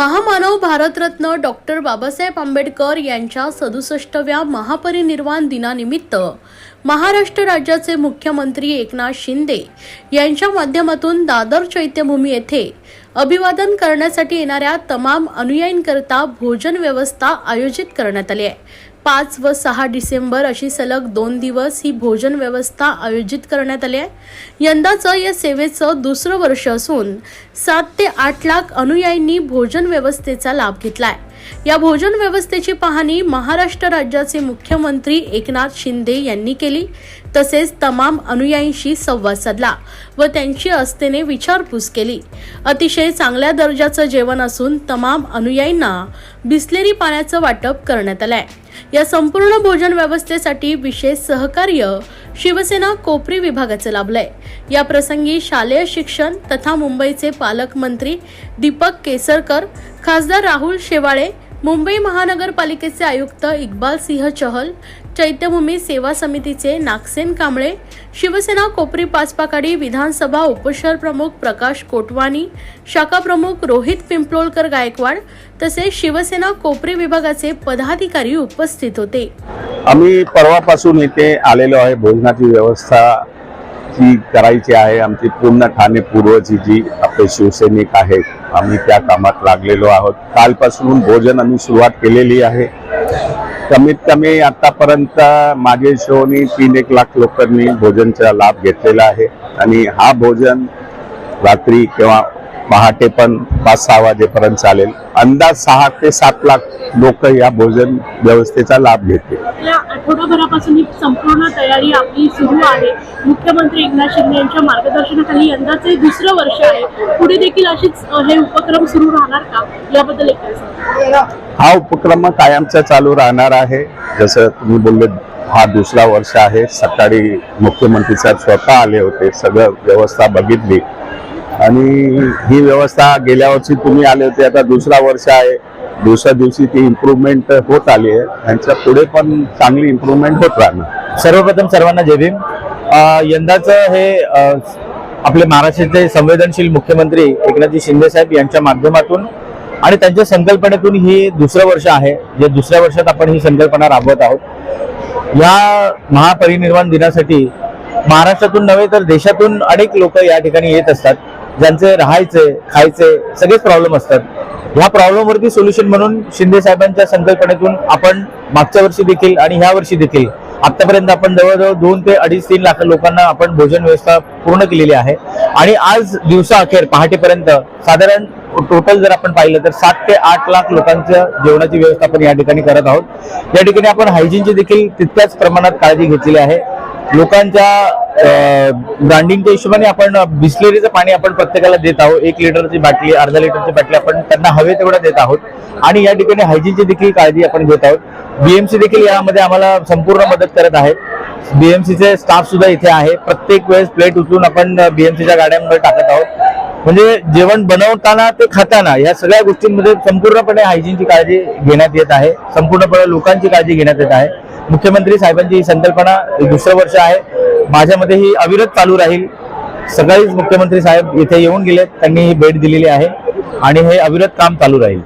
महामानव भारतरत्न डॉक्टर बाबासाहेब आंबेडकर यांच्या सदुसष्टव्या महापरिनिर्वाण दिनानिमित्त महाराष्ट्र राज्याचे मुख्यमंत्री एकनाथ शिंदे यांच्या माध्यमातून दादर चैत्यभूमी येथे अभिवादन करण्यासाठी येणाऱ्या तमाम अनुयायींकरता भोजन व्यवस्था आयोजित करण्यात आली आहे. पाच व सहा डिसेंबर अशी सलग दोन दिवस ही भोजन व्यवस्था आयोजित करण्यात आली आहे. यंदाचं या सेवेचं दुसरं वर्ष असून सात ते आठ लाख अनुयायींनी भोजन व्यवस्थेचा लाभ घेतला आहे या भोजन व्यवस्थेची पाहणी महाराष्ट्र राज्याचे मुख्यमंत्री एकनाथ शिंदे यांनी केली. तसेच तमाम अनुयायींशी संवाद साधला व त्यांची आस्थेने विचारपूस केली. अतिशय चांगल्या दर्जाचं जेवण असून तमाम अनुयायींना बिसलेरी पाण्याचं वाटप करण्यात आलंय. या संपूर्ण भोजन व्यवस्थेसाठी विशेष सहकार्य शिवसेना कोपरी विभागाचं लाभलंय. या प्रसंगी शालेय शिक्षण तथा मुंबईचे पालकमंत्री दीपक केसरकर खासदार राहुल शेवाळे मुंबई महानगरपालिकेचे आयुक्त इक्बाल सिंह चहल चैत्यभूमी सेवा समितीचे नागसेन कांबळे शिवसेना कोपरी पाचपाकाडी विधानसभा उपशहर प्रमुख प्रकाश कोटवानी शाखा प्रमुख रोहित पिंपलोळकर गायकवाड तसेच शिवसेना कोपरी विभागाचे पदाधिकारी उपस्थित होते. आम्ही परवापासून इथे आलेलो आहे. भोजनाची व्यवस्था ती करायची आहे आमची पूर्ण ठाणे पूर्वची जी आपले शिवसैनिक आहेत आम्ही त्या कामात लागलेलो आहोत. कालपासून भोजन आम्ही सुरुवात केलेली आहे. कमीत कमी आतापर्यंत माझे शोनी तीन एक लाख लोकांनी भोजनचा लाभ घेतलेला आहे. आणि हा भोजन रात्री किंवा पहाटे पण पाच सहा वाजेपर्यंत चालेल. अंदाज सहा ते सात लाख लोक या भोजन व्यवस्थेचा लाभ घेतील. गेल्या आठवडाभरापासून ही संपूर्ण तयारी आपली सुरू आहे. मुख्यमंत्री एकनाथ शिंदे यांच्या मार्गदर्शनाखाली यंदाचे दुसरं वर्ष आहे. पुढे देखील अशीच हे उपक्रम सुरू राहणार का? याबद्दल एक हा उपक्रम कायमचा चालू राहणार आहे. जसं तुम्ही बोलले हा दुसरा वर्ष आहे. सकाळी मुख्यमंत्री साहेब स्वतः आले होते. सगळं व्यवस्था बघितली. आणि ही व्यवस्था गेल्या वर्षी तुम्ही आले होते आता दुसरा वर्ष आहे. दुसऱ्या दिवशी ती इम्प्रूव्हमेंट होत आली आहे. त्यांच्या पुढे पण चांगली इम्प्रूव्हमेंट होत राहणार. सर्वप्रथम सर्वांना जय भीम. यंदाचं हे आपले महाराष्ट्राचे संवेदनशील मुख्यमंत्री एकनाथजी शिंदे साहेब यांच्या माध्यमातून आणि त्यांच्या संकल्पनेतून ही दुसरं वर्ष आहे. जे दुसऱ्या वर्षात आपण ही संकल्पना राबवत आहोत. या महापरिनिर्वाण दिनासाठी महाराष्ट्रातून नव्हे तर देशातून अनेक लोक या ठिकाणी येत असतात. ज्यांचे राहायचे खायचे सगळेच प्रॉब्लेम असतात. ह्या प्रॉब्लेमवरती सोल्युशन म्हणून शिंदे साहेबांच्या संकल्पनेतून आपण मागच्या वर्षी देखील आणि ह्या वर्षी देखील आतापर्यंत आपण जवळजवळ दोन ते अडीच तीन लाख लोकांना आपण भोजन व्यवस्था पूर्ण केलेली आहे. आणि आज दिवसाअखेर पहाटेपर्यंत साधारण टोटल जर आपण पाहिलं तर सात ते आठ लाख लोकांच्या जेवणाची व्यवस्था आपण या ठिकाणी करत आहोत. या ठिकाणी आपण हायजीनची देखील तितक्याच प्रमाणात काळजी घेतलेली आहे. लोकांच्या ब्रँडिंगच्या हिशोबाने आपण बिस्लेरीचं पाणी आपण प्रत्येकाला देत आहोत. एक लिटरची बाटली अर्धा लिटरची बाटली आपण त्यांना हवे तेवढं देत आहोत. आणि या ठिकाणी हायजीनची देखील काळजी आपण घेत आहोत. बीएमसी देखील यामध्ये आम्हाला संपूर्ण मदत करत आहे. बीएमसीचे स्टाफ सुद्धा इथे आहे. प्रत्येक वेळेस प्लेट उचलून आपण बीएमसीच्या गाड्यांमध्ये टाकत आहोत. म्हणजे जेवण बनवताना ते खाताना या सगळ्या गोष्टींमध्ये संपूर्णपणे हायजीनची काळजी घेण्यात येत आहे. संपूर्णपणे लोकांची काळजी घेण्यात येत आहे. मुख्यमंत्री साहेबांची ही संकल्पना दुसरं वर्ष आहे. माझ्यामध्ये ही अविरत चालू राहील. सकाळीच मुख्यमंत्री साहेब इथे येऊन गेलेत. त्यांनी ही भेट दिलेली आहे. आणि हे अविरत काम चालू राहील.